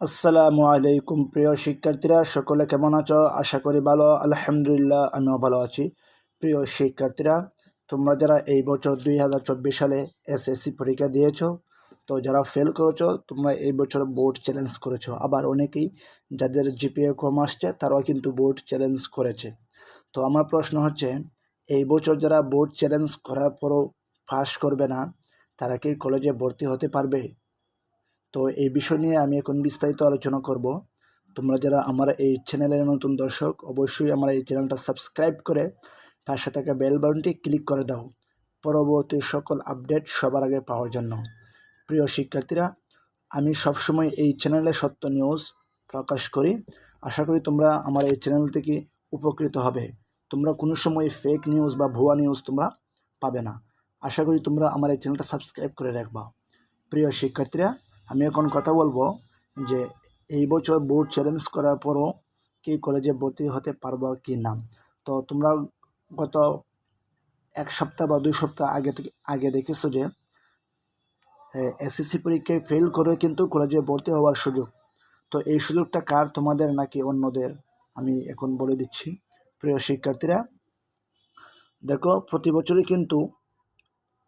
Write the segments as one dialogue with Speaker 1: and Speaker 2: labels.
Speaker 1: আসসালামু আলাইকুম প্রিয় শিক্ষার্থীরা, সকলে কেমন আছো? আশা করি ভালো, আলহামদুলিল্লাহ আমিও ভালো আছি। প্রিয় শিক্ষার্থীরা, তোমরা যারা এই বছর দুই হাজার চব্বিশ সালে এসএসসি পরীক্ষা দিয়েছ, তো যারা ফেল করেছ, তোমরা এই বছর বোর্ড চ্যালেঞ্জ করেছ। আবার অনেকেই যাদের জিপিএ কম আসছে, তারাও কিন্তু বোর্ড চ্যালেঞ্জ করেছে। তো আমার প্রশ্ন হচ্ছে, এই বছর যারা বোর্ড চ্যালেঞ্জ করার পরও পাস করবে না, তারা কি কলেজে ভর্তি হতে পারবে? তো এই বিষয় নিয়ে আমি এখন বিস্তারিত আলোচনা করব। তোমরা যারা আমার এই চ্যানেলের নতুন দর্শক, অবশ্যই আমার এই চ্যানেলটা সাবস্ক্রাইব করে পাশে থাকা বেল বাটনটি ক্লিক করে দাও। পরবর্তী সকল আপডেট সবার আগে পাওয়ার জন্য। প্রিয় শিক্ষার্থীরা, আমি সবসময় এই চ্যানেলে সত্য নিউজ প্রকাশ করি। আশা করি তোমরা আমার এই চ্যানেল থেকে উপকৃত হবে। তোমরা কোনো সময় ফেক নিউজ বা ভুয়া নিউজ তোমরা পাবে না। আশা করি তোমরা আমার এই চ্যানেলটা সাবস্ক্রাইব করে রাখবা। প্রিয় শিক্ষার্থীরা আমি এখন কথা বলব যে এই বছর বোর্ড চ্যালেঞ্জ করার পরও কি কলেজে ভর্তি হতে পারব কি না। তো তোমরা গত এক সপ্তাহ বা দুই সপ্তাহ আগে থেকে, আগে দেখেছ যে এসএসসি পরীক্ষায় ফেল করে কিন্তু কলেজে ভর্তি হওয়ার সুযোগ। তো এই সুযোগটা কার, তোমাদের নাকি অন্যদের? আমি এখন বলে দিচ্ছি। প্রিয় শিক্ষার্থীরা, দেখো, প্রতি বছরই কিন্তু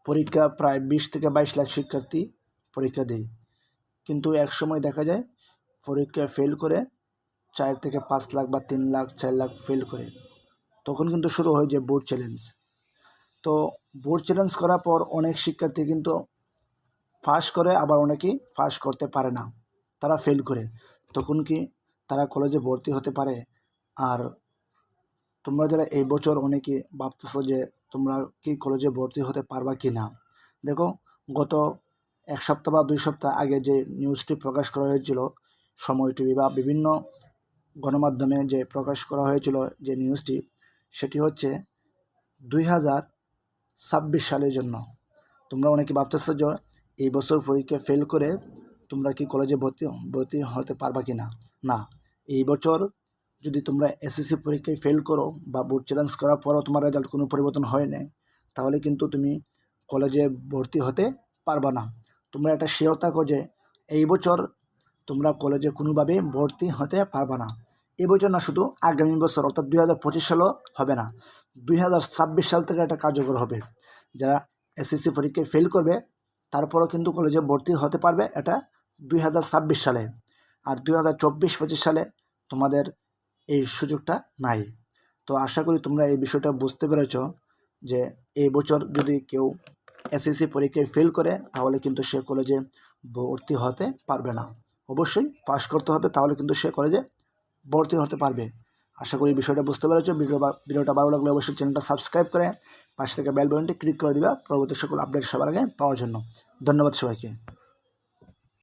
Speaker 1: পরীক্ষা প্রায় বিশ থেকে বাইশ লাখ শিক্ষার্থী পরীক্ষা দেয়। কিন্তু এক সময় দেখা যায় পরীক্ষায় ফেল করে চার থেকে পাঁচ লাখ বা তিন লাখ, চার লাখ ফেল করে। তখন কিন্তু শুরু হয় যে বোর্ড চ্যালেঞ্জ তো বোর্ড চ্যালেঞ্জ করার পর অনেক শিক্ষার্থী কিন্তু পাস করে, আবার অনেকেই পাস করতে পারে না। তারা ফেল করে। তখন কি তারা কলেজে ভর্তি হতে পারে? আর তোমরা যারা এই বছর অনেকে ভাবতেছো যে তোমরা কি কলেজে ভর্তি হতে পারবা কি না দেখো, গত এক সপ্তাহ বা দুই সপ্তাহ আগে যে নিউজটি প্রকাশ করা হয়েছিল, সময় টিভি বা বিভিন্ন গণমাধ্যমে যে প্রকাশ করা হয়েছিল যে নিউজটি সেটি হচ্ছে দুই হাজার ছাব্বিশ সালের জন্য। তোমরা অনেকে ভাবতেছো যে এই বছর পরীক্ষা ফেল করে তোমরা কি কলেজে ভর্তি ভর্তি হতে পারবা কি না। না এই বছর যদি তোমরা এসএসসি পরীক্ষায় ফেল করো বা বোর্ড চ্যালেঞ্জ করার পরও তোমার রেজাল্ট কোনো পরিবর্তন হয় না তাহলে কিন্তু তুমি কলেজে ভর্তি হতে পারবা না। তোমরা একটা শিওর থাকো যে এই বছর তোমরা কলেজে কোনোভাবে ভর্তি হতে পারবে না। এবছর না, শুধু আগামী বছর, অর্থাৎ দুই হাজার পঁচিশ সালও হবে না, দুই হাজার ছাব্বিশ সাল থেকে এটা কার্যকর হবে। যারা এসএসসি পরীক্ষায় ফেল করবে, তারপরও কিন্তু কলেজে ভর্তি হতে পারবে এটা দুই হাজার ছাব্বিশ সালে। আর দুই হাজার চব্বিশ পঁচিশ সালে তোমাদের এই সুযোগটা নাই। তো আশা করি তোমরা এই বিষয়টা বুঝতে পেরেছ যে এই বছর যদি কেউ এসএসসি পরীক্ষায় ফেল করে, তাহলে কিন্তু সে কলেজে ভর্তি হতে পারবে না। অবশ্যই পাস করতে হবে, তাহলে কিন্তু সে কলেজে ভর্তি হতে পারবে। আশা করি বিষয়টা বুঝতে পেরেছ। ভিডিও ভিডিওটা ভালো লাগলে অবশ্যই চ্যানেলটা সাবস্ক্রাইব করে পাশে থেকে বেল বাটনটি ক্লিক করে দিবা। পরবর্তী সকল আপডেট সবার আগে পাওয়ার জন্য। ধন্যবাদ সবাইকে।